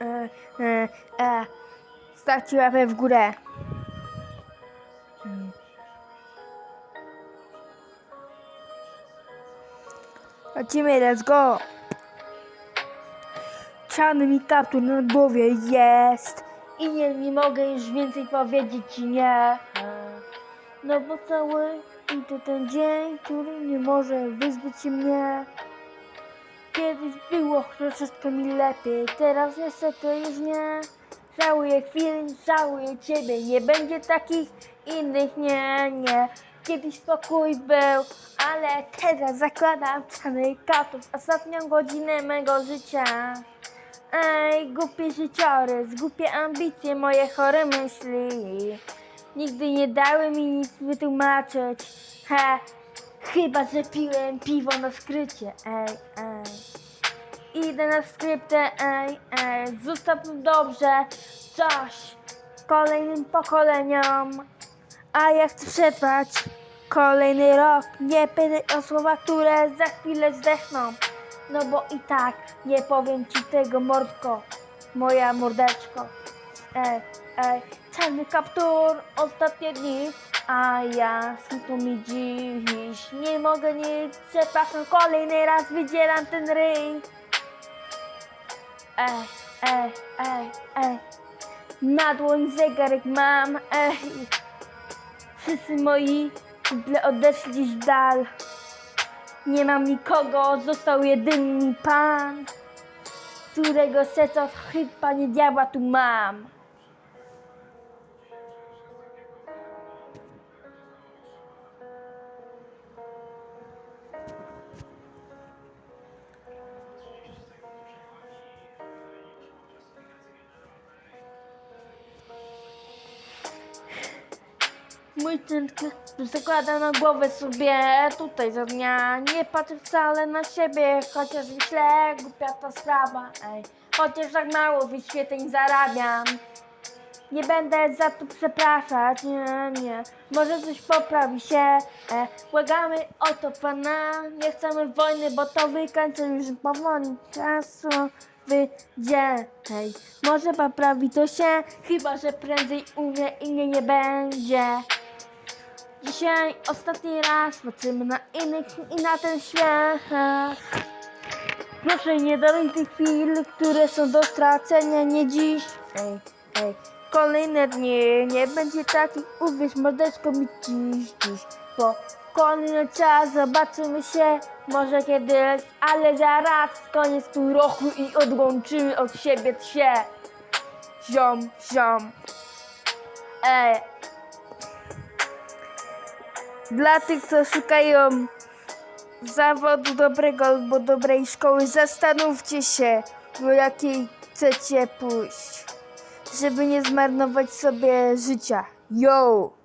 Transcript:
E, e, e. Stawcie łapę w górę. Lecimy, let's go. Czarny mi kaptur na głowie jest. I nie, nie mogę już więcej powiedzieć ci nie. No bo cały i to ten dzień, który nie może wyzbyć się mnie. Kiedyś było troszeczkę mi lepiej, teraz niestety już nie. Żałuję chwili, żałuję ciebie, nie będzie takich innych, nie, nie. Kiedyś spokój był, ale teraz zakładam czarny kaptur w ostatnią godzinę mego życia. Ej, głupie życiorys, głupie ambicje, moje chore myśli. Nigdy nie dały mi nic wytłumaczyć. He, chyba że piłem piwo na skrycie. Ej, ej. Idę na skryptę, ej, ej. Zostaw dobrze coś kolejnym pokoleniom. A ja chcę przetrwać kolejny rok. Nie pytaj o słowa, które za chwilę zdechną. No bo i tak nie powiem ci tego, mordko, moja mordeczko. Ej, ej, czarny kaptur, ostatnie dni, a ja smutno mi dziś. Nie mogę nic, przepraszam, kolejny raz wydzieram ten ryj. Ej, ej, ej, ej, na dłoń zegarek mam, ej. Wszyscy moi kumple odeszli gdzieś w dal. Nie mam nikogo, został jedyny pan, którego serca chyba nie diabła tu mam. Mój tętkę zakładam na głowę sobie tutaj za dnia. Nie patrzę wcale na siebie, chociaż źle, głupia ta sprawa. Ej, chociaż tak mało wyświetleń zarabiam. Nie będę za to przepraszać, nie, nie. Może coś poprawi się. E, błagamy o to pana. Nie chcemy wojny, bo to wykańczy już powoli czasu. Wyjdzie. Hej, może poprawi to się, chyba że prędzej u mnie i mnie nie będzie. Dzisiaj ostatni raz patrzymy na innych i na ten świat. Proszę nie daruj tych chwil, które są do stracenia, nie dziś. Ej, ej, kolejne dni, nie będzie takich, uwierz mordeczko mi dziś, dziś. Bo kolejny czas, zobaczymy się, może kiedyś, ale zaraz koniec tu roku i odłączymy od siebie się. Ziom, ziom. Ej, dla tych, co szukają zawodu dobrego albo dobrej szkoły, zastanówcie się, do jakiej chcecie pójść, żeby nie zmarnować sobie życia. Yo!